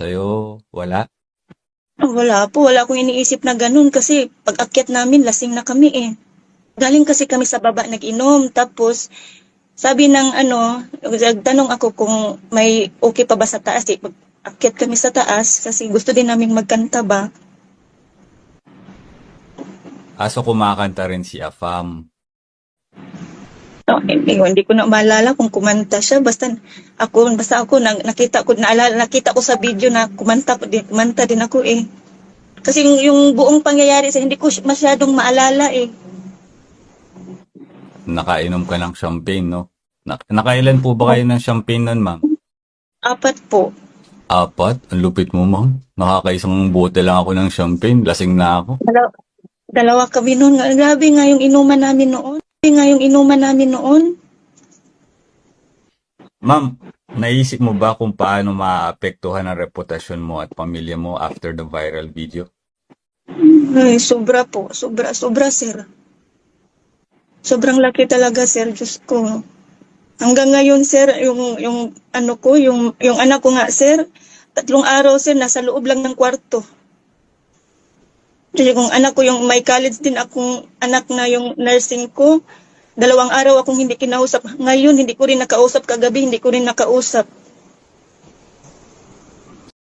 sa'yo? Wala? Wala po, wala akong iniisip na ganun kasi pag akyat namin, lasing na kami eh. Galing kasi kami sa baba nag-inom, tapos sabi ng ano, tanong ako kung may okay pa ba sa taas. Eh, pag akyat kami sa taas kasi gusto din naming magkanta ba. Aso kumakanta rin si Afam. No, hindi, hindi ko na maalala kung kumanta siya. Basta ako, basta ako na, nakita ko, naalala, nakita ko sa video na kumanta, kumanta din ako eh. Kasi yung, yung buong pangyayari sa hindi ko sy- masyadong maalala eh. Nakainom ka ng champagne, no? Na- nakailan po ba kayo ng champagne nun, ma'am? Apat po. Apat? Ang lupit mo, ma'am. Nakakaisang bote lang ako ng champagne. Lasing na ako. Dalawa, dalawa kami noon. Grabe nga yung inuman namin noon. Nga yung inuman namin noon. Ma'am, naisip mo ba kung paano maapektuhan ang reputasyon mo at pamilya mo after the viral video? Ay, sobra po. Sobra, sobra, sir. Sobrang laki talaga, sir. Diyos ko. Hanggang ngayon, sir, yung, yung ano ko, yung, yung anak ko nga, sir, tatlong araw, sir, nasa loob lang ng kwarto. Kung anak ko, yung may college din akong anak na yung nursing ko, dalawang araw akong hindi kinausap. Ngayon, hindi ko rin nakausap kagabi, hindi ko rin nakausap.